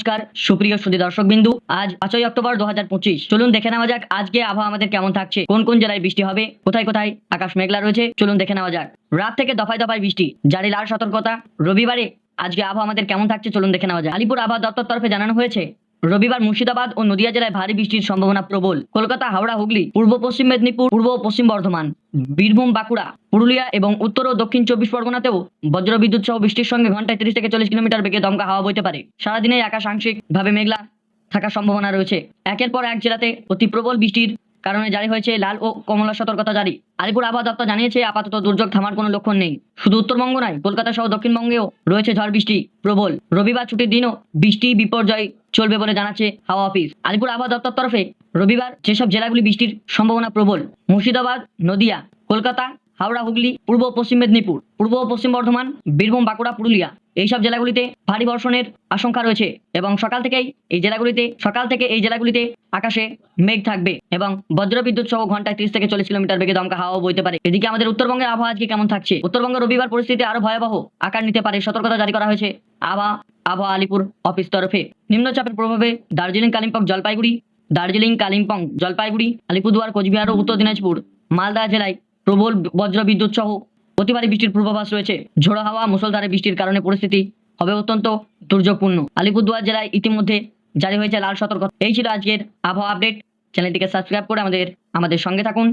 নমস্কার, সুপ্রিয় সুদী দর্শক বিন্দু আজ পাঁচই অক্টোবর দু হাজার পঁচিশ। চলুন দেখে নেওয়া যাক আজকে আবহাওয়া আমাদের কেমন থাকছে, কোন কোন জেলায় বৃষ্টি হবে, কোথায় কোথায় আকাশ মেঘলা রয়েছে, চলুন দেখে নেওয়া যাক। রাত থেকে দফায় দফায় বৃষ্টি, জারি লাল সতর্কতা। রবিবারে আজকে আবহাওয়া আমাদের কেমন থাকছে, চলুন দেখে নেওয়া যায় আলিপুর আবহাওয়া দপ্তর তরফে জানানো হয়েছে রবিবার মুর্শিদাবাদ ও নদিয়া জেলায় ভারী বৃষ্টির সম্ভাবনা প্রবল। কলকাতা, হাওড়া, হুগলি, পূর্ব পশ্চিম মেদিনীপুর, পূর্ব পশ্চিম বর্ধমান, বীরভূম, বাঁকুড়া, পুরুলিয়া এবং উত্তর ও দক্ষিণ চব্বিশ পরগনাতেও বজ্রবিদ্যুৎ সহ বৃষ্টির সঙ্গে ঘন্টায় তিরিশ থেকে চল্লিশ কিলোমিটার বেগে দমকা হাওয়া বইতে পারে। সারাদিনে আকাশ আংশিকভাবে মেঘলা থাকার সম্ভাবনা রয়েছে। একের পর এক জেলাতে অতি প্রবল বৃষ্টির কারণে জারি হয়েছে লাল ও কমলা সতর্কতা জারি। আলিপুর আবহাওয়া দপ্তর জানিয়েছে, আপাতত দুর্যোগ থামার কোনো লক্ষণ নেই। শুধু উত্তরবঙ্গ নয়, কলকাতা সহ দক্ষিণবঙ্গেও রয়েছে ঝড় বৃষ্টি প্রবল। রবিবার ছুটির দিনও বৃষ্টি বিপর্যয় চলবে বলে জানাচ্ছে হাওয়া অফিস। আলিপুর আবহাওয়া দপ্তর তরফে রবিবার যেসব জেলাগুলি বৃষ্টির সম্ভাবনা প্রবল, মুর্শিদাবাদ, নদিয়া, কলকাতা, হাওড়া, হুগলি, পূর্ব পশ্চিম মেদিনীপুর, পূর্ব পশ্চিম বর্ধমান, বীরভূম, বাঁকুড়া, পুরুলিয়া এইসব জেলাগুলিতে ভারী বর্ষণের আশঙ্কা রয়েছে এবং সকাল থেকেই এই জেলাগুলিতে, সকাল থেকে এই জেলাগুলিতে আকাশে মেঘ থাকবে এবং বজ্রবিদ্যুৎ সহ ঘন্টায় তিরিশ থেকে চল্লিশ কিলোমিটার বেগে দমকা হাওয়া বইতে পারে। এদিকে আমাদের উত্তরবঙ্গের আবহাওয়া আজকে কেমন থাকছে? উত্তরবঙ্গ রবিবার পরিস্থিতি আরও ভয়াবহ আকার নিতে পারে। সতর্কতা জারি করা হয়েছে আবহাওয়া আবহাওয়া আলিপুর অফিস তরফে। নিম্নচাপের প্রভাবে দার্জিলিং, কালিম্পং, জলপাইগুড়ি, দার্জিলিং, কালিম্পং, জলপাইগুড়ি, আলিপুরদুয়ার, কোচবিহার ও উত্তর দিনাজপুর, মালদা জেলায় প্রবল বজ্র বিদ্যুৎ সহ অতিবারী বৃষ্টির পূর্বাভাস রয়েছে। ঝোড়ো হাওয়া মুসলধারে বৃষ্টির কারণে পরিস্থিতি হবে অত্যন্ত দুর্যোগপূর্ণ। আলিপুরদুয়ার জেলায় ইতিমধ্যে জারি হয়েছে লাল সতর্কতা। এই ছিল আজকের আবহাওয়া আপডেট। চ্যানেলটিকে সাবস্ক্রাইব করে আমাদের আমাদের সঙ্গে থাকুন।